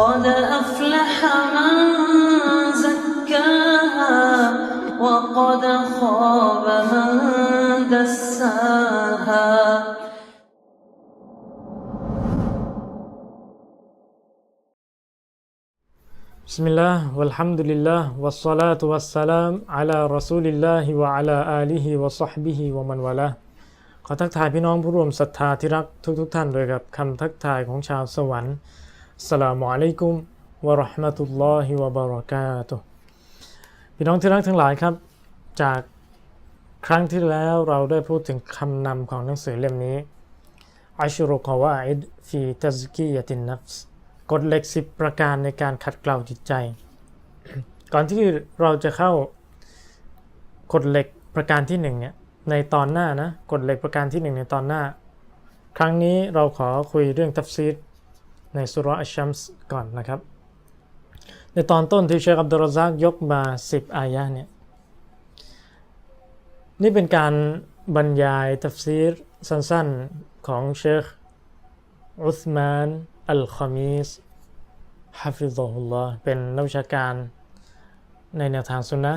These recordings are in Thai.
قد أفلح من زكاها وقد خاب من دساها بسم الله والحمد لله والصلاة والسلام على رسول الله وعلى آله وصحبه ومن والاه ขอทักทายพี่น้องผู้ร่วมศรัทธาที่รักทุกๆทท่านด้วยครับคำทักทายของชาวสวรรค์ อัสสลามุอะลัยกุมวะเราะห์มะตุลลอฮิวะบะเราะกาตุพี่น้องที่รักทั้งหลายครับ จากครั้งที่แล้วเราได้พูดถึงคำนำของหนังสือเล่มนี้อัชรุกวาอิดฟีตัซกียะตินนัฟส์กฎเหล็กสิบประการในการขัดเกลาจิตใจ ก่อนที่เราจะเข้ากฎเหล็กประการที่หนึ่งเนี่ยในตอนหน้านะกฎเหล็กประการที่หนึ่งในตอนหน้า ครั้งนี้เราขอคุยเรื่องตัฟซีร ในสุราอัชชัมส์ก่อนนะครับ ในตอนต้นที่เชคอับดุลรซากยกมา 10 อายะเนี่ยนี่เป็นการบรรยายตัฟซีรสั้นๆของเชคอุสมานอัลคามีสฮะฟิซฮุลลอฮ์เป็นนักวิชาการในแนวทางสุนนะ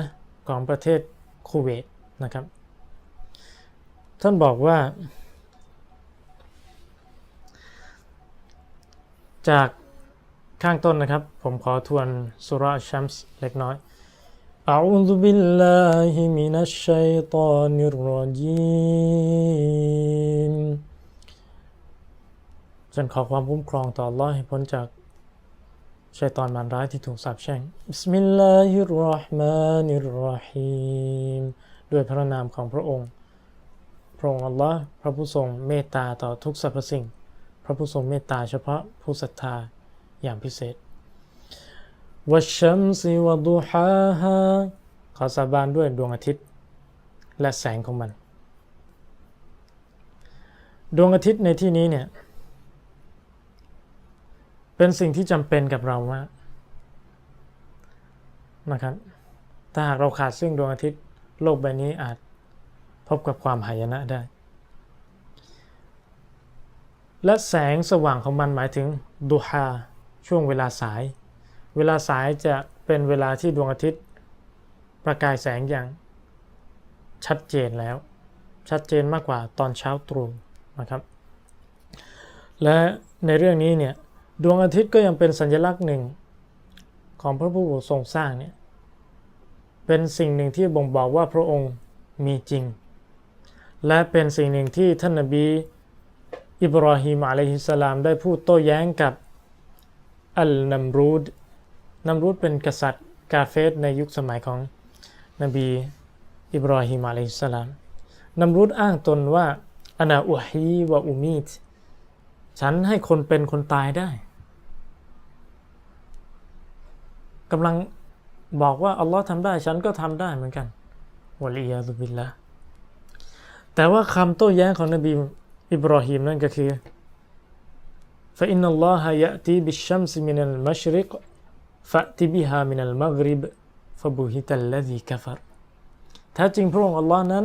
ของประเทศคูเวตนะครับ ท่านบอกว่า จากข้างต้นนะครับ ผมขอทวนสุราะห์ชัมส์เล็กน้อย أعوذ بالله من الشيطان الرجيم ฉันขอความคุ้มครองต่อ Allah ให้พ้นจากชัยตอนมารร้ายที่ถูกสาปแช่งบิสมิลลาฮิรเราะห์มานิรเราะฮีมด้วยพระนามของพระองค์ พระองค์ Allah พระผู้ทรงเมตตาต่อทุกสรรพสิ่ง พระผู้ทรงเมตตาเฉพาะผู้ศรัทธาอย่างพิเศษวัชชัมซิวดูฮาฮาขอสาบานด้วยดวงอาทิตย์ และแสงของมัน ดวงอาทิตย์ในที่นี้เนี่ยเป็นสิ่งที่จำเป็นกับเรามากนะครับ ถ้าหากเราขาดซึ่งดวงอาทิตย์ โลกใบนี้อาจพบกับความหายนะได้ และแสงสว่างของมันหมายถึงดูฮาช่วงเวลาสาย เวลาสายจะเป็นเวลาที่ดวงอาทิตย์ ประกายแสงอย่างชัดเจนแล้ว ชัดเจนมากกว่าตอนเช้าตรู่นะครับ และในเรื่องนี้เนี่ยดวงอาทิตย์ก็ยังเป็นสัญลักษณ์หนึ่งของพระผู้ทรงสร้างเนี่ยเป็นสิ่งหนึ่งที่บ่งบอกว่าพระองค์มีจริง และเป็นสิ่งหนึ่งที่ท่านนบี อิบราฮิมอะลัยฮิสสลามได้พูดโต้แย้งกับอัลนัมรูดนัมรูดเป็นกษัตริย์กาเฟสในยุคสมัยของนบีอิบราฮิมอะลัยฮิสสลามนัมรูดอ้างตนว่าอานาอุฮีวะอุมีดฉันให้คนเป็นคนตายได้กำลังบอกว่าอัลลอฮ์ทำได้ฉันก็ทำได้เหมือนกันวะลียาซุบิลละแต่ว่าคำโต้แย้งของนบี อิบราฮิมนั่นก็คือ فإن الله يأتي بالشمس من المشرق فأت بها من المغرب فبهت الذي كفر แท้จริงพระองค์อัลลอฮ์นั้น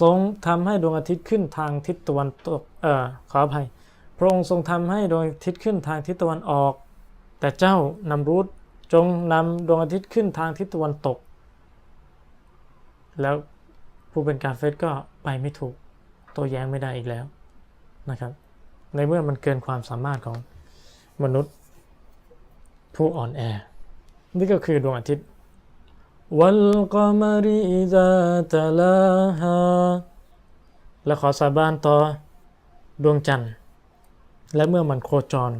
ทรงทำให้ดวงอาทิตย์ขึ้นทางทิศตะวันตก เอ่อ ขออภัย พระองค์ทรงทำให้ดวงอาทิตย์ขึ้นทางทิศตะวันออก แต่เจ้านำรูดจงนำดวงอาทิตย์ขึ้นทางทิศตะวันตก แล้วผู้เป็นกาเฟสก็ไปไม่ถูก โต้แย้งไม่ได้อีกแล้วนะครับ ในเมื่อมันเกินความสามารถของมนุษย์ ผู้อ่อนแอ นี่ก็คือดวงอาทิตย์วัลกอมริอิซาตะลาฮาและขอสาบานต่อดวงจันทร์ และเมื่อมันโคจร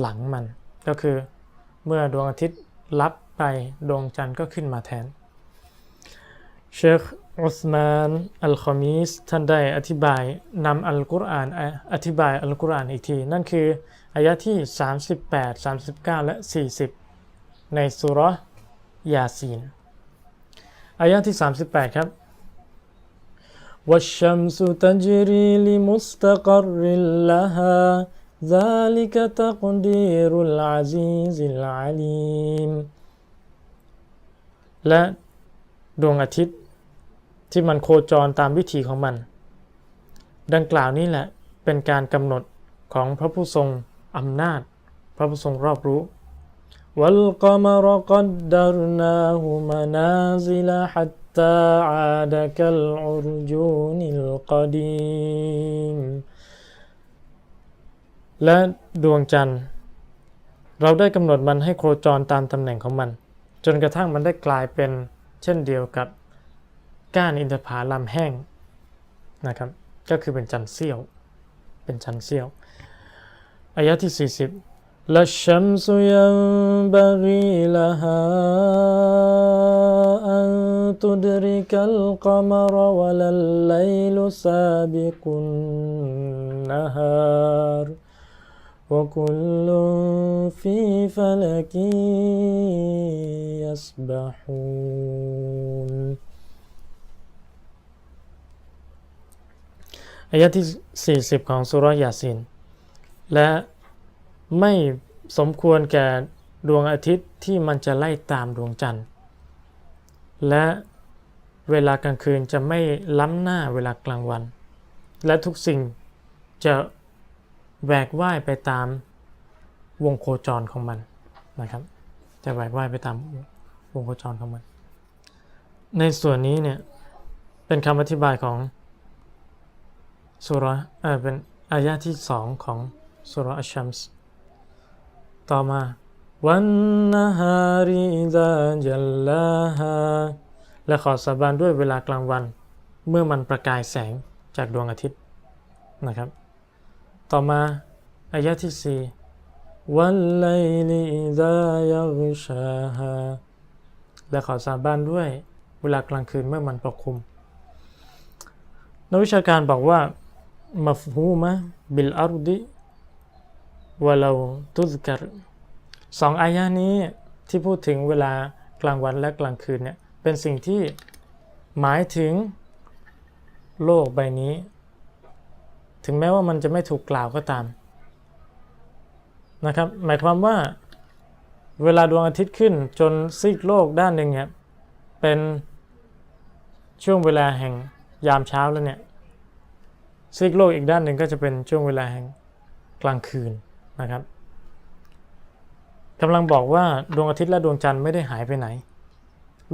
หลังมัน ก็คือเมื่อดวงอาทิตย์ลับไปดวงจันทร์ก็ขึ้นมาแทนเชค อุสมานอัลคอมีสท่านได้อธิบายนำอัลกุรอานอธิบายอัลกุรอานอีกที นั่นคืออายะที่ 38 39 และ 40 ในสุรยาซีน อายะที่ 38 ครับ والشمس تجري لمستقر لها ذلك تقدير العزيز العليم และดวงอาทิตย์ ที่มันโคจรตามวิถีของมัน ดังกล่าวนี้แหละเป็นการกำหนดของพระผู้ทรงอำนาจ พระผู้ทรงรอบรู้ والقمر قدرناه منازل حتى عاد كالعرجون القديم และดวงจันทร์ เราได้กำหนดมันให้โคจรตามตำแหน่งของมัน จนกระทั่งมันได้กลายเป็นเช่นเดียวกับ ก้านอินทผลัมแห้งนะครับ ก็คือเป็นจันทร์เสี้ยว เป็นจันทร์เสี้ยว อายะที่ 40 ละชัมสุยัมบารีละฮาอันตุดริกัลกมรวะลัลไลลุซาบิกุนนะฮาร وكل في فلك يسبحون อายะที่ 40 ของสุรยาสิน และไม่สมควรแก่ดวงอาทิตย์ที่มันจะไล่ตามดวงจันทร์ และเวลากลางคืนจะไม่ล้ำหน้าเวลากลางวัน และทุกสิ่งจะแหวกว่ายไปตามวงโคจรของมันนะครับ จะแหวกว่ายไปตามวงโคจรของมัน ในส่วนนี้เนี่ยเป็นคำอธิบายของ สุรเออเป็นอายะที่สองของสุรอัชชัมส์ต่อมาวันนฮาริดาจัลลาฮาและขอสาบานด้วยเวลากลางวัน เมื่อมันประกายแสงจากดวงอาทิตย์นะครับ ต่อมาอายะที่สี่วันไลลิอิดายักชาฮาและขอสาบานด้วยเวลากลางคืนเมื่อมันปกคลุมนักวิชาการบอกว่า มัฟฮูมะบิลอารุดิวะลาตุซกัรสองอายะนี้ที่พูดถึงเวลากลางวันและกลางคืนเนี่ยเป็นสิ่งที่หมายถึงโลกใบนี้ ถึงแม้ว่ามันจะไม่ถูกกล่าวก็ตามนะครับหมายความว่าเวลาดวงอาทิตย์ขึ้นจนซีกโลกด้านหนึ่งเนี่ยเป็นช่วงเวลาแห่งยามเช้าแล้วเนี่ย ซีกโลกอีกด้านหนึ่งก็จะเป็นช่วงเวลาแห่งกลางคืนนะครับกำลังบอกว่าดวงอาทิตย์และดวงจันทร์ไม่ได้หายไปไหน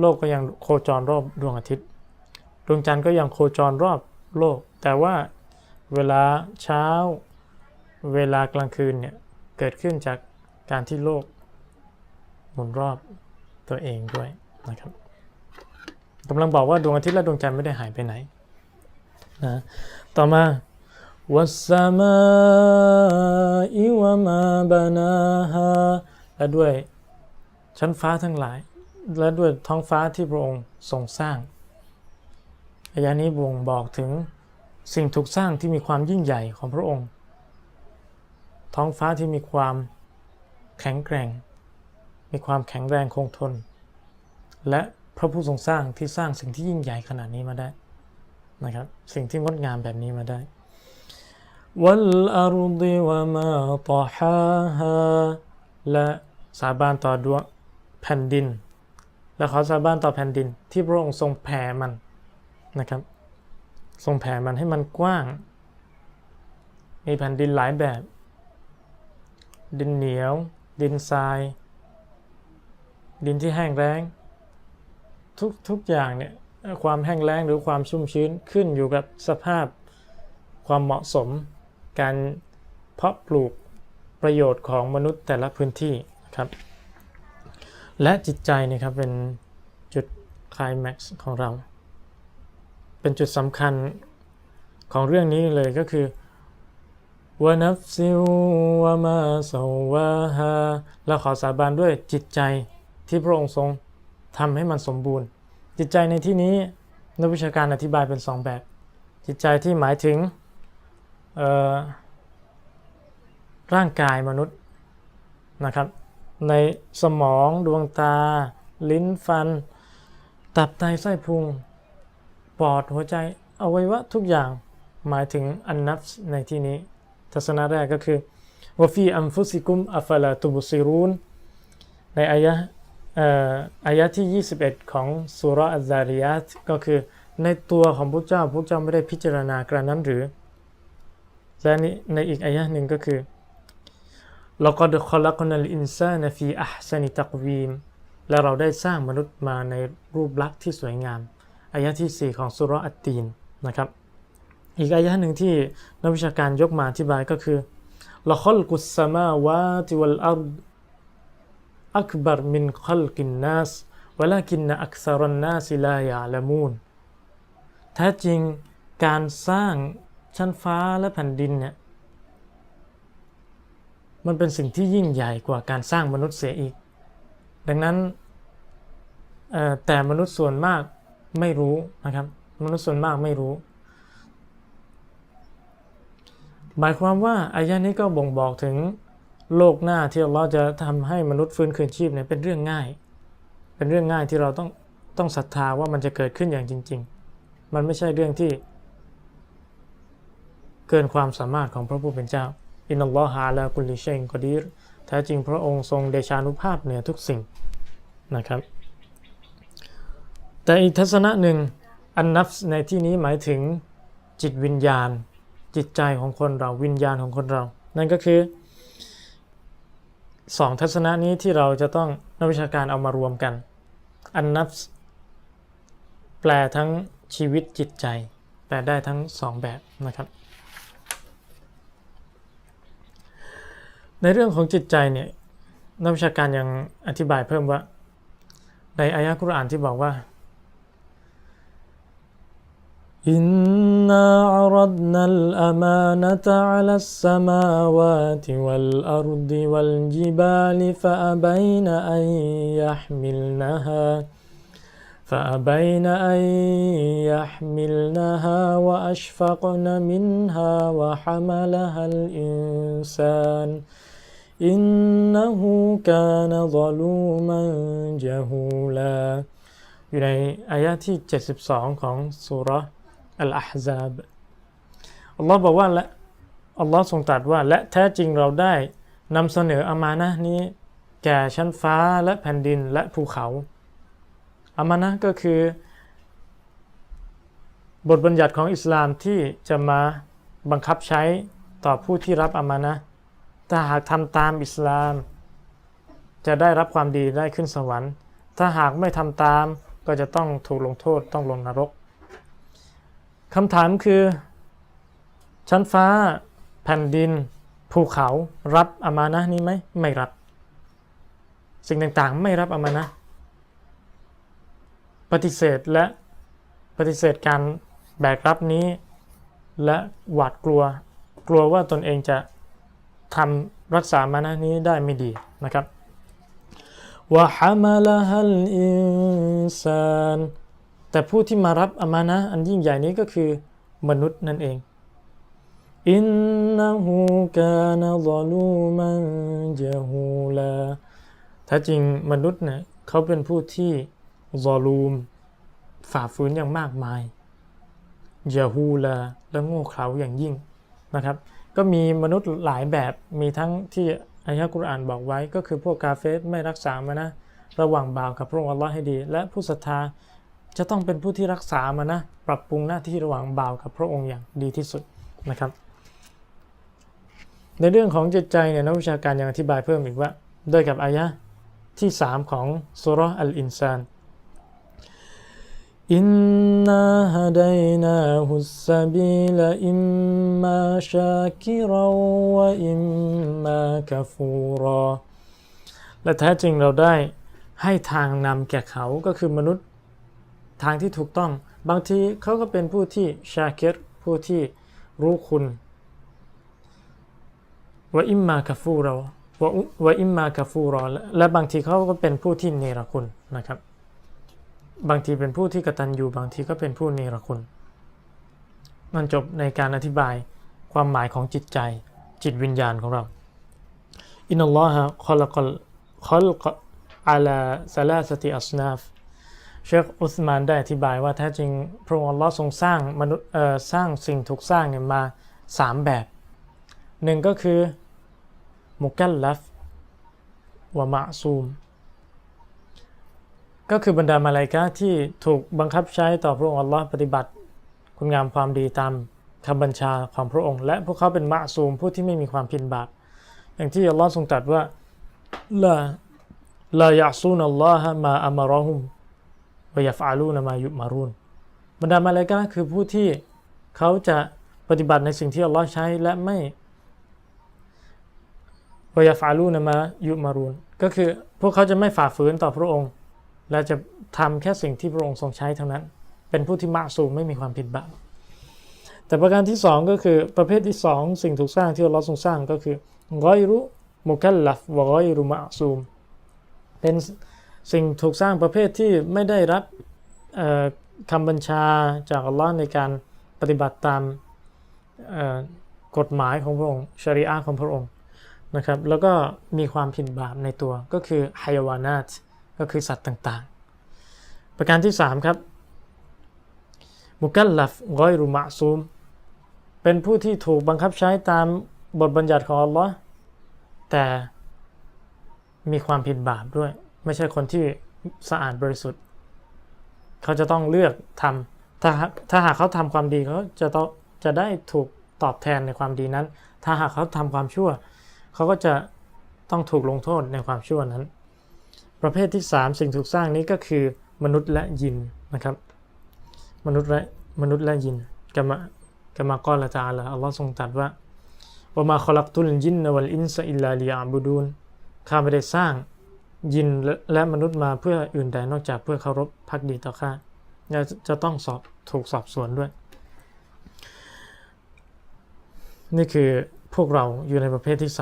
โลกก็ยังโคจรรอบดวงอาทิตย์ ดวงจันทร์ก็ยังโคจรรอบโลก แต่ว่าเวลาเช้า เวลากลางคืนเนี่ยเกิดขึ้นจากการที่โลกหมุนรอบตัวเองด้วยนะครับกำลังบอกว่าดวงอาทิตย์และดวงจันทร์ไม่ได้หายไปไหนนะ ต่อมาวัสสมาอิวมาบานาฮาและด้วยชั้นฟ้าทั้งหลาย และด้วยท้องฟ้าที่พระองค์ทรงสร้างอายะนี้บ่งบอกถึงสิ่งถูกสร้างที่มีความยิ่งใหญ่ของพระองค์ ท้องฟ้าที่มีความแข็งแกร่ง มีความแข็งแรงคงทน และพระผู้ทรงสร้างที่สร้างสิ่งที่ยิ่งใหญ่ขนาดนี้มาได้ นะครับสิ่งที่งดงามแบบนี้มาได้วัลอารุดิวะมาตอฮาฮาและสาบานต่อดวงแผ่นดิน และขอสาบานต่อแผ่นดิน ที่พระองค์ทรงแผ่มันนะครับ ทรงแผ่มันให้มันกว้าง มีแผ่นดินหลายแบบ ดินเหนียว ดินทราย ดินที่แห้งแล้ง ทุกทุกอย่างเนี่ย ความแห้งแล้งหรือความชุ่มชื้นขึ้นอยู่กับสภาพความเหมาะสม การเพาะปลูกประโยชน์ของมนุษย์แต่ละพื้นที่ครับ และจิตใจนี่ครับเป็นจุดคลายแม็กซ์ของเรา เป็นจุดสำคัญของเรื่องนี้เลยก็คือวานัฟซิวามาสวาฮาเราขอสาบานด้วยจิตใจที่พระองค์ทรงทำให้มันสมบูรณ์ จิตใจในที่นี้นักวิชาการอธิบายเป็นสองแบบ จิตใจที่หมายถึงร่างกายมนุษย์นะครับ ในสมองดวงตา ลิ้นฟัน ตับไตไส้พุง ปอดหัวใจอวัยวะทุกอย่างหมายถึงอันนับในที่นี้ ทัศนะแรกก็คือวฟีอัมฟุซิกุมอัฟลาตุบุซิรูนในอายะ อายะที่ 21 ของสุรอัลซาริยัตก็คือในตัวของพระเจ้าพระเจ้าไม่ได้พิจารณากระนั้นหรือ และในอีกอายะหนึ่งก็คือแล้วก็คอลักนัลอินซานฟีอัพซานิตักวีมและเราได้สร้างมนุษย์มาในรูปลักษณ์ที่สวยงาม อายะที่ 4 ของสุรอัตตีนนะครับ อีกอายะหนึ่งที่นักวิชาการยกมาอธิบายก็คือละค อักบารมินขลกินนัสวลากินนอักษรันนาสิลายาละมูนแท้จริงการสร้างชั้นฟ้าและแผ่นดินเนี่ยมันเป็นสิ่งที่ยิ่งใหญ่กว่าการสร้างมนุษย์เสียอีก ดังนั้นแต่มนุษย์ส่วนมากไม่รู้นะครับ มนุษย์ส่วนมากไม่รู้ หมายความว่าอายะนี้ก็บ่งบอกถึง โลกหน้าที่เลอฮ์จะทำให้มนุษย์ฟื้นคืนชีพเนี่ยเป็นเรื่องง่าย เป็นเรื่องง่ายที่เราต้องต้องศรัทธาว่ามันจะเกิดขึ้นอย่างจริง ๆ มันไม่ใช่เรื่องที่ เกินความสามารถของพระผู้เป็นเจ้า อินนัลลอฮาลากุลิเชัยอินกอดีรแท้จริงพระองค์ทรงเดชานุภาพเหนือทุกสิ่งนะครับ แต่อีกทัศนะหนึ่งอันนับในที่นี้หมายถึงจิตวิญญาณ จิตใจของคนเราวิญญาณของคนเรา นั่นก็คือ สองทัศนะนี้ที่เราจะต้องนักวิชาการเอามารวมกัน อันนับแปลทั้งชีวิตจิตใจ แปลได้ทั้งสองแบบนะครับ ในเรื่องของจิตใจเนี่ยนักวิชาการยังอธิบายเพิ่มว่า ในอายะกุรอานที่บอกว่าอิน นาอัรดนัลอามานะตะอัลสสมาวาติวัลอัรดิวัลจิบาลิฟะอับัยนอันยัห์มิลนะฮา فأبين أن يحملنها وأشفقن منها وحملها الإنسان إنه كان ظلوما جهولا อยู่ในอายะที่ 72 ของสุร อัลอาฮซาบอัลลอฮ์บอกว่าและอัลลอฮ์ทรงตรัสว่า และแท้จริงเราได้นำเสนออามานะนี้ แก่ชั้นฟ้าและแผ่นดินและภูเขาอามานะก็คือ บทบัญญัติของอิสลามที่จะมาบังคับใช้ต่อผู้ที่รับอามานะถ้าหากทำตามอิสลาม จะได้รับความดีได้ขึ้นสวรรค์ ถ้าหากไม่ทำตามก็จะต้องถูกลงโทษต้องลงนรก คำถามคือ ชั้นฟ้า แผ่นดิน ภูเขารับอามานะนี้ไหมไม่รับ สิ่งต่างๆ ไม่รับอามานะปฏิเสธและปฏิเสธการแบกรับนี้ และหวาดกลัว กลัวว่าตนเองจะทำรักษามานะนี้ได้ไม่ดีนะครับวะ แต่ผู้ที่มารับอามานะอันยิ่งใหญ่นี้ก็คือมนุษย์นั่นเองอินนะฮูกานะซอลูมันจาฮูลาถ้าจริงมนุษย์เนี่ยเขาเป็นผู้ที่ซอลูมฝ่าฝืนอย่างมากมายยาฮูลาและโง่เขลาอย่างยิ่งนะครับ ก็มีมนุษย์หลายแบบมีทั้งที่อายะกุรอานบอกไว้ก็คือพวกกาเฟสไม่รักษามานะ ระหว่างบ่าวกับพระองค์อัลลอฮ์ให้ดี และผู้ศรัทธา จะต้องเป็นผู้ที่รักษามานะ ปรับปรุงหน้าที่ระหว่างบ่าวกับพระองค์อย่างดีที่สุดนะครับ ในเรื่องของจิตใจเนี่ยนักวิชาการยังอธิบายเพิ่มอีกว่า ด้วยกับอายะที่ 3 ของสุรอัลอินซานอินนาฮดัยนาฮุสบีลอิมมาชาคิรวะอิมมากะฟูรอและแท้จริงเราได้ให้ทางนำแก่เขาก็คือมนุษย์ ทางที่ถูกต้อง บางทีเขาก็เป็นผู้ที่ชาคิรผู้ที่รู้คุณวะอิมมากะฟูเรอวะอิมมากะฟูรอและบางทีเขาก็เป็นผู้ที่เนรคุณนะครับ บางทีเป็นผู้ที่กตัญญูบางทีก็เป็นผู้เนรคุณ มันจบในการอธิบายความหมายของจิตใจจิตวิญญาณของเราอินนัลลอฮะคอลกอลคอลกอาลาซาลาสติอัสนาฟ เชคอุสมานได้อธิบายว่าแท้จริงพระองค์อัลลอฮ์ทรงสร้างมนุษย์สร้างสิ่งถูกสร้างเนี่ยมาสามแบบหนึ่งก็คือมุกัลลัฟวะมะซูม ก็คือบรรดามาลายกาที่ถูกบังคับใช้ต่อพระองค์อัลลอฮ์ปฏิบัติ คุณงามความดีตามคำบัญชาของพระองค์ และพวกเขาเป็นมะซูมผู้ที่ไม่มีความผิดบาปอย่างที่อัลลอฮ์ทรงตรัสว่าลาลายะซูนัลลอฮะมาอัมารอฮุม วยัฟาลูนมายุมารุนบรรดามาเลยกาคือผู้ที่เขาจะปฏิบัติในสิ่งที่อัลลอฮ์ใช้และไม่วยัฟาลูนมายุมารุนก็คือพวกเขาจะไม่ฝ่าฝืนต่อพระองค์ และจะทำแค่สิ่งที่พระองค์ทรงใช้เท่านั้น เป็นผู้ที่มะสูมไม่มีความผิดบาปแต่ประการที่สองก็คือประเภทที่สองสิ่งถูกสร้างที่อัลลอฮ์ทรงสร้างก็คือกอยรุมุคัลลัฟวะกอยรุมะซูม เป็น สิ่งถูกสร้างประเภทที่ไม่ได้รับคำบัญชาจากอัลลอฮ์ในการปฏิบัติตามกฎหมายของพระองค์ชริอะของพระองค์นะครับแล้วก็มีความผิดบาปในตัวก็คือไฮวานาตก็คือสัตว์ต่างๆ ประการที่ 3 ครับ มุกัลลัฟกอยรุมะซูม เป็นผู้ที่ถูกบังคับใช้ตามบทบัญญัติของอัลลอฮ์แต่มีความผิดบาปด้วย ไม่ใช่คนที่สะอาดบริสุทธิ์ เขาจะต้องเลือกทำถ้าถ้าหากเขาทำความดีเขาจะต้องจะได้ถูกตอบแทนในความดีนั้น ถ้าหากเขาทำความชั่ว เขาก็จะต้องถูกลงโทษในความชั่วนั้น ประเภทที่ 3 สิ่งถูกสร้างนี้ก็คือมนุษย์และยินนะครับ มนุษย์และมนุษย์และยินกามะกามากอละตาละอัลลอฮ์ทรงตรัสว่าว่ามาขลักตุลยินนวัลอินซะอิลลาลิยาบุดูนข้าไม่ได้สร้าง ยินและมนุษย์มาเพื่ออื่นใดนอกจากเพื่อเคารพพักดีต่อข้าและจะต้องสอบถูกสอบสวนด้วย นี่คือพวกเราอยู่ในประเภทที่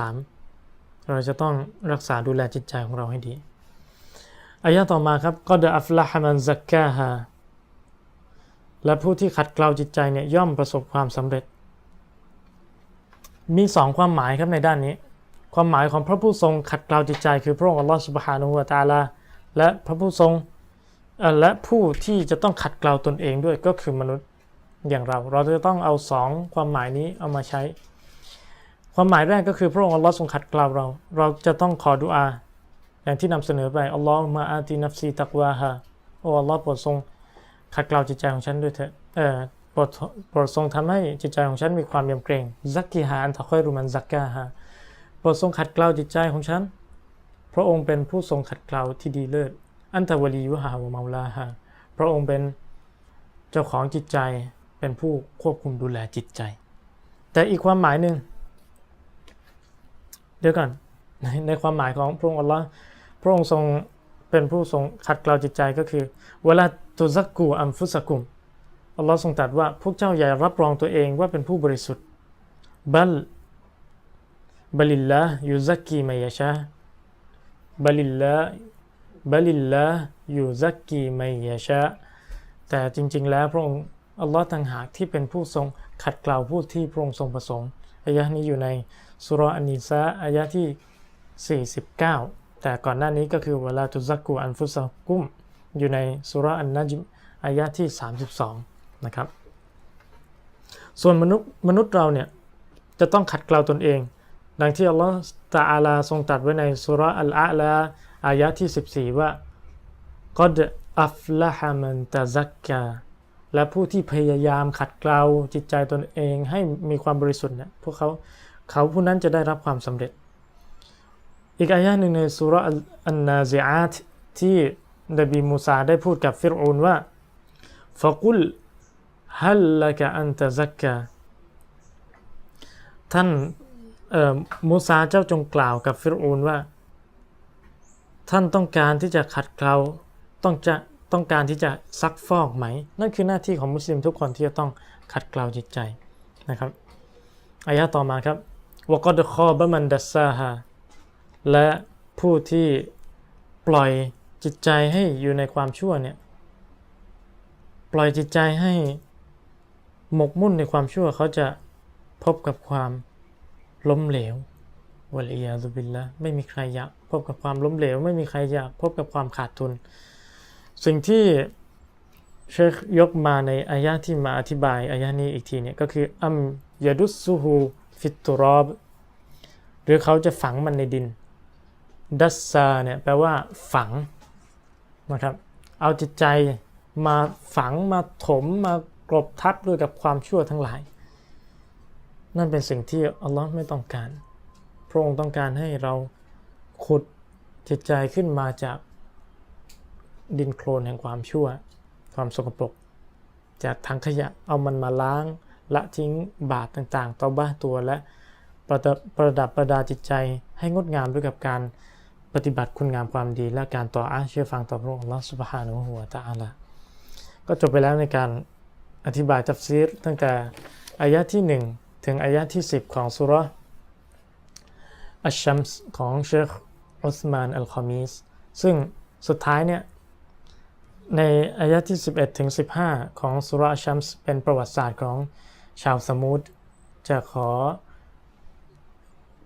3 เราจะต้องรักษาดูแลจิตใจของเราให้ดีอายะห์ต่อมาครับก็เดอัฟละฮ์มันซักกาฮาและผู้ที่ขัดเกลาจิตใจเนี่ยย่อมประสบความสำเร็จ มีสองความหมายครับในด้านนี้ ความหมายของพระผู้ทรงขัดเกลาจิตใจ คือพระองค์อัลลอฮฺสุบฮานุวะตาลาและพระผู้ทรงและผู้ที่จะต้องขัดเกลาตนเองด้วยก็คือมนุษย์อย่างเรา เราจะต้องเอาสองความหมายนี้เอามาใช้ ความหมายแรกก็คือพระองค์อัลลอฮ์ทรงขัดเกลาเรา เราจะต้องขอดุอา อย่างที่นำเสนอไปอัลลอฮ์มาอาตินัฟซีตักวาฮาโอ้อัลลอฮ์โปรดทรงขัดเกลาจิตใจของฉันด้วยเถอะเออโปรดโปรดทรงทำให้จิตใจของฉันมีความยำเกรงซักกิฮาอันทะค่อยรุมันซักกาฮา โปรดทรงขัดเกลาจิตใจของฉัน พระองค์เป็นผู้ทรงขัดเกลาที่ดีเลิศ อันตะวลียุฮาวะมาลาฮาพระองค์เป็นเจ้าของจิตใจ เป็นผู้ควบคุมดูแลจิตใจ แต่อีกความหมายหนึ่ง เดี๋ยวก่อนในในความหมายของพระองค์อัลลอฮ์พระองค์ทรงเป็นผู้ทรงขัดเกลาจิตใจก็คือ เวลาตุซักกูอัมฟุสกุม อัลลอฮ์ทรงตรัสว่าพวกเจ้าอย่ารับรองตัวเองว่าเป็นผู้บริสุทธิ์บัล บัลิลละยูซักกีมายาชาบัลิลละบัลิลละยูซักกีมายาชาแต่จริง ๆ แล้วพระองค์อัลลอฮ์ต่างหากที่เป็นผู้ทรงขัดเกลาผู้ที่พระองค์ทรงประสงค์อายะนี้อยู่ในสุราะห์อันนิสาอายะที่ 49 แต่ก่อนหน้านี้ก็คือเวลาตุซักกูอันฟุสกุมอยู่ในสุราะห์อันนัจมอายะที่ 32 นะครับ ส่วนมนุษย์มนุษย์เราเนี่ยจะต้องขัดเกลาตนเอง ดังที่อัลลอฮฺตาอาลาทรงตรัสไว้ในสุราอัลอาลาอายะที่ 14 ว่ากอดอัฟละฮามันตะซักกาและผู้ที่พยายามขัดเกลาจิตใจตนเองให้มีความบริสุทธิ์เนี่ยพวกเขาเขาผู้นั้นจะได้รับความสำเร็จ อีกอายะหนึ่งในสุราอันนาซิอาตที่นบีมูซาได้พูดกับฟิรูนว่าฟะกุลฮัลละกะอันตะซักกาท่าน เอ่อมูซาเจ้าจงกล่าวกับฟิรูนว่า ท่านต้องการที่จะขัดเกลาต้องจะต้องการที่จะซักฟอกไหม นั่นคือหน้าที่ของมุสลิมทุกคนที่จะต้องขัดเกลาจิตใจนะครับอายะต่อมาครับวกอดคอบะมันดัสซาฮาและผู้ที่ปล่อยจิตใจให้อยู่ในความชั่วเนี่ยปล่อยจิตใจให้หมกมุ่นในความชั่วเขาจะพบกับความ ล้มเหลววลียาซุบิลละไม่มีใครอยากพบกับความล้มเหลว ไม่มีใครอยากพบกับความขาดทุน สิ่งที่เชคยกมาในอายะที่มาอธิบายอายะนี้อีกทีเนี่ยก็คืออัมยาดุสซูฮูฟิตตุรอบหรือเขาจะฝังมันในดิน ดัสซาเนี่ยแปลว่าฝังนะครับเอาจิตใจมาฝังมาถมมากรบทับด้วยกับความชั่วทั้งหลาย นั่นเป็นสิ่งที่อัลลอฮ์ไม่ต้องการ พระองค์ต้องการให้เราขุดจิตใจขึ้นมาจากดินโคลนแห่งความชั่ว ความสกปรก จากถังขยะเอามันมาล้าง ละทิ้งบาปต่างๆต่อบ้าตัวและประดับประดับประดาจิตใจให้งดงามด้วยกับการปฏิบัติคุณงามความดีและการต่ออาเชื่อฟังต่อพระองค์อัลอสุบฮานะฮูวตะอาลาก็จบไปแล้วในการอธิบายตัฟซีรตั้งแต่อายะที่ 1 ถึงอายะที่ 10 ของสุรอัชชัมส์ของเชคอุสมานอัลคอมีสซึ่งสุดท้ายเนี่ยในอายะที่ 11 ถึง 15 ของสุรอัชชัมส์เป็นประวัติศาสตร์ของชาวสมุทรจะขอ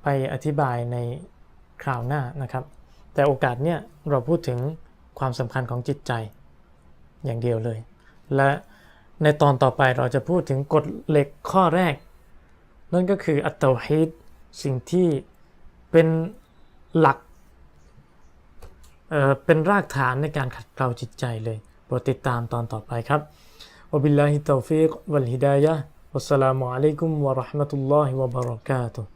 ไปอธิบายในคราวหน้านะครับ แต่โอกาสเนี่ยเราพูดถึงความสำคัญของจิตใจอย่างเดียวเลย และในตอนต่อไปเราจะพูดถึงกฎเหล็กข้อแรก นั่นก็คืออัตตฮิดสิ่งที่เป็นหลักเเป็นรากฐานในการขัดเกลาจิตใจเลยโปรดติดตามตอนต่อไปครับวบิลลาฮิตตฟิกวัลฮิดายะวัสสลามุอะลัยกุมวะราะห์มะตุลลอฮิวะบะเราะกาตุฮ์